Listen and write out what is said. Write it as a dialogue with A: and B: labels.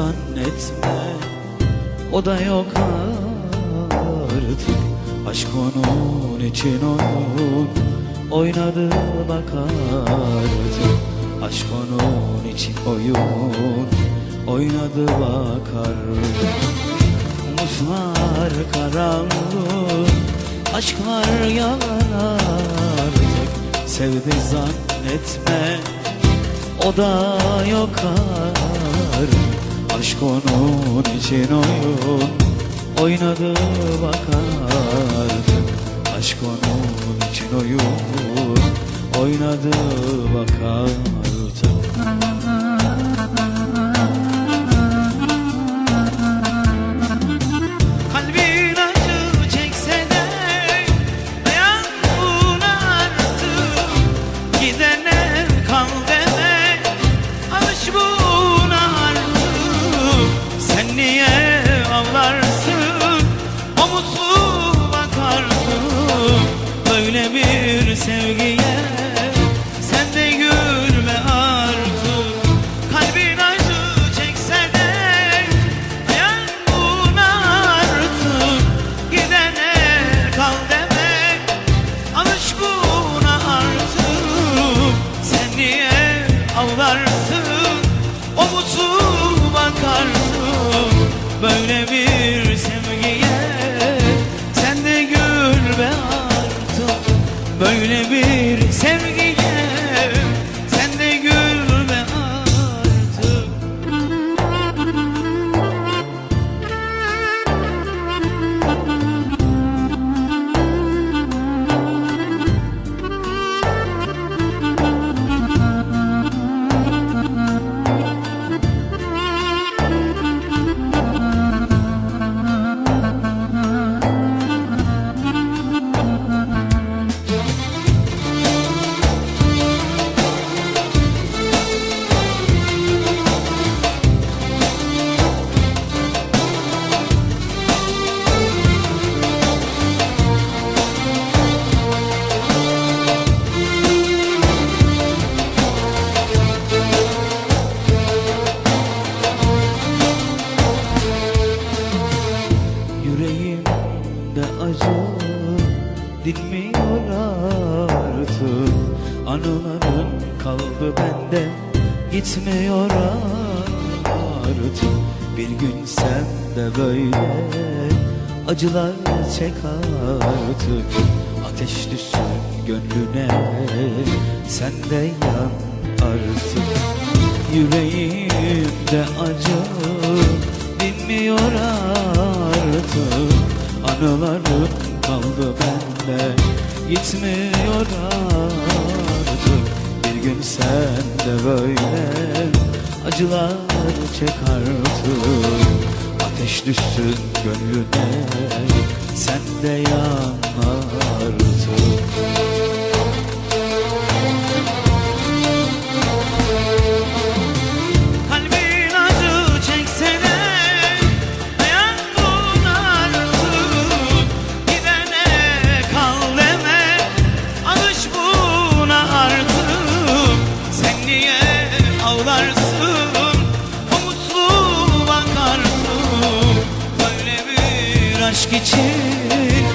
A: zannetme. O da yok artık. Aşk onun için oyun Oynadı bak artık Aşk onun için oyun Oynadı bak artık Umutlar karanlık Aşklar yalan artık Sevdi zannetme. O da yok artık Aşk onun için oyun Oynadı bak artık Aşk onun için oyun Oynadı bak Sen niye ağlarsın O mutlu bakarsın Böyle bir sevgiye Sen de gül be artık. Böyle bir sevgiye Anıların kaldı bende gitmiyor artık. Bir gün sen de böyle acılar çek artık Ateş düşsün gönlüne sen de yan artık. Yüreğimde acı dinmiyor artık. Anılarım kaldı bende Gitmiyor artık Gün sen de böyle Acılar çek artık Ateş düşsün gönlüne Sen de yan artık ağlarsın o mutlu bakarsın Böyle bir aşk için